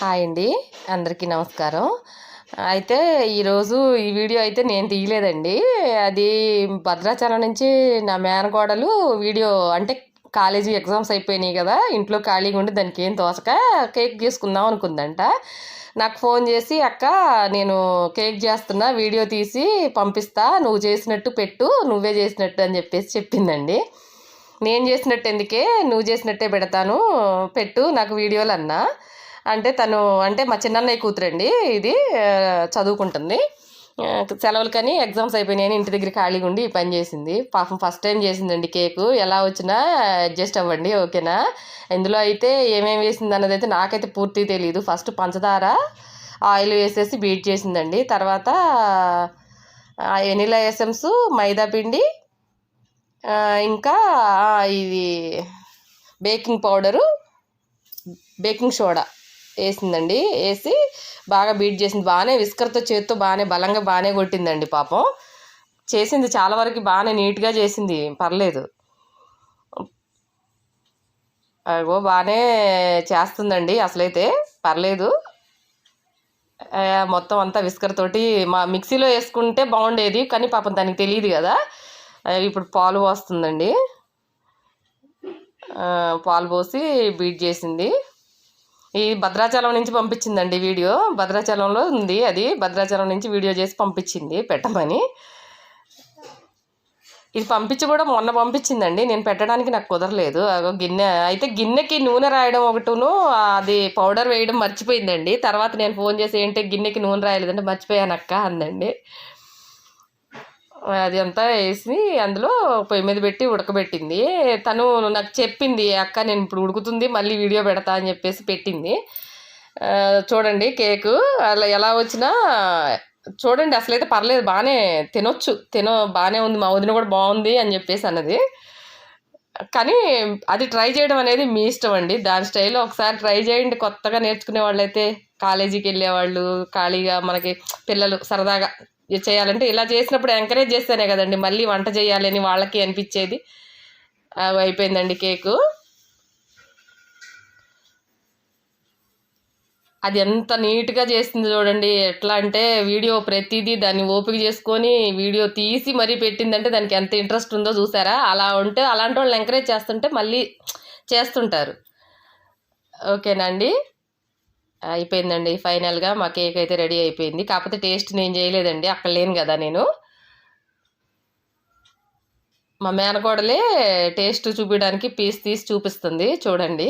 Hi అండి. అందరికీ నమస్కారం. అయితే ఈరోజు ఈ వీడియో అయితే నేను తీయలేదండి. అది భద్రాచలం నుంచి నా మేనకోడలు వీడియో అంటే కాలేజీ ఎగ్జామ్స్ అయిపోయినాయి కదా ఇంట్లో ఖాళీగా ఉండి దానికి ఏం తోసక కేక్ చేసుకుందాం అనుకుందంట. నాకు ఫోన్ చేసి అక్క నేను కేక్ చేస్తున్నా వీడియో తీసి పంపిస్తా నువ్వు చేసినట్టు పెట్టు నువ్వే చేసినట్టు అని చెప్పేసి చెప్పిందండి. నేను చేసినట్టు ఎందుకే? నువ్వు చేసినట్టే పెడతాను పెట్టు నాకు వీడియోలు అన్నా. అంటే తను అంటే మా చిన్నన్నయ్య కూతురండి ఇది చదువుకుంటుంది. సెలవులు కానీ ఎగ్జామ్స్ అయిపోయినాయని ఇంటి దగ్గర ఖాళీగా ఉండి ఈ పని చేసింది. పాపం ఫస్ట్ టైం చేసిందండి కేకు. ఎలా వచ్చినా అడ్జస్ట్ అవ్వండి ఓకేనా? ఇందులో అయితే ఏమేమి వేసింది అన్నది అయితే నాకైతే పూర్తి తెలియదు ఫస్ట్ పంచదార ఆయిల్ వేసేసి బీట్ చేసిందండి. తర్వాత వెనీలా ఎసెన్స్ మైదా పిండి ఇంకా ఇది బేకింగ్ పౌడరు బేకింగ్ సోడా. వేసిందండి. వేసి బాగా బీట్ చేసింది. బాగానే విస్కర్తో చేత్తో బాగానే బలంగా బాగానే కొట్టిందండి పాపం. చేసింది చాలా వరకు బాగానే నీట్గా చేసింది. పర్లేదు. అగో బాగానే చేస్తుందండి అసలైతే. పర్లేదు. మొత్తం అంతా విస్కర్ తోటి మా మిక్సీలో వేసుకుంటే బాగుండేది. కానీ పాపం దానికి తెలియదు కదా. ఇప్పుడు పాలు పోస్తుందండి. పాలు పోసి బీట్ చేసింది. ఈ భద్రాచలం నుంచి పంపించిందండి వీడియో. భద్రాచలంలో ఉంది అది. భద్రాచలం నుంచి వీడియో చేసి పంపించింది పెట్టమని. ఇది పంపించి కూడా మొన్న పంపించిందండి. నేను పెట్టడానికి నాకు కుదరలేదు. అగో గిన్నె అయితే గిన్నెకి నూనె రాయడం ఒకటిను అది పౌడర్ వేయడం మర్చిపోయిందండి. తర్వాత నేను ఫోన్ చేసి ఏంటి గిన్నెకి నూనె రాయలేదంటే మర్చిపోయాను అక్క అందండి. అది అంతా వేసి అందులో పొయ్యి మీద పెట్టి ఉడకబెట్టింది. తను నాకు చెప్పింది అక్క నేను ఇప్పుడు ఉడుకుతుంది మళ్ళీ వీడియో పెడతా అని చెప్పేసి పెట్టింది. చూడండి కేకు అలా ఎలా వచ్చినా చూడండి అసలైతే పర్లేదు బాగానే తినొచ్చు తినో బాగానే ఉంది మా వదిన కూడా బాగుంది అని చెప్పేసి అన్నది. కానీ అది ట్రై చేయడం అనేది మీ ఇష్టం అండి. దాని స్టైల్లో ఒకసారి ట్రై చేయండి కొత్తగా నేర్చుకునే వాళ్ళైతే కాలేజీకి వెళ్ళేవాళ్ళు ఖాళీగా మనకి పిల్లలు సరదాగా చేయాలంటే ఇలా చేసినప్పుడు ఎంకరేజ్ చేస్తేనే కదండి. మళ్ళీ వంట చేయాలని వాళ్ళకి అనిపించేది. అవి అయిపోయిందండి కేకు. అది ఎంత నీట్గా చేసింది చూడండి. ఎట్లా అంటే వీడియో ప్రతిదీ దాన్ని ఓపిక చేసుకొని వీడియో తీసి మరీ పెట్టిందంటే దానికి ఎంత ఇంట్రెస్ట్ ఉందో చూసారా? అలా ఉంటే అలాంటి వాళ్ళని ఎంకరేజ్ చేస్తుంటే మళ్ళీ చేస్తుంటారు. ఓకేనండి అయిపోయిందండి ఫైనల్గా మా కేక్ అయితే రెడీ అయిపోయింది. కాకపోతే టేస్ట్ నేను చేయలేదండి అక్కడ లేను కదా నేను. మా మేనకోడలే టేస్ట్ చూపించడానికి పీస్ తీసి చూపిస్తుంది చూడండి.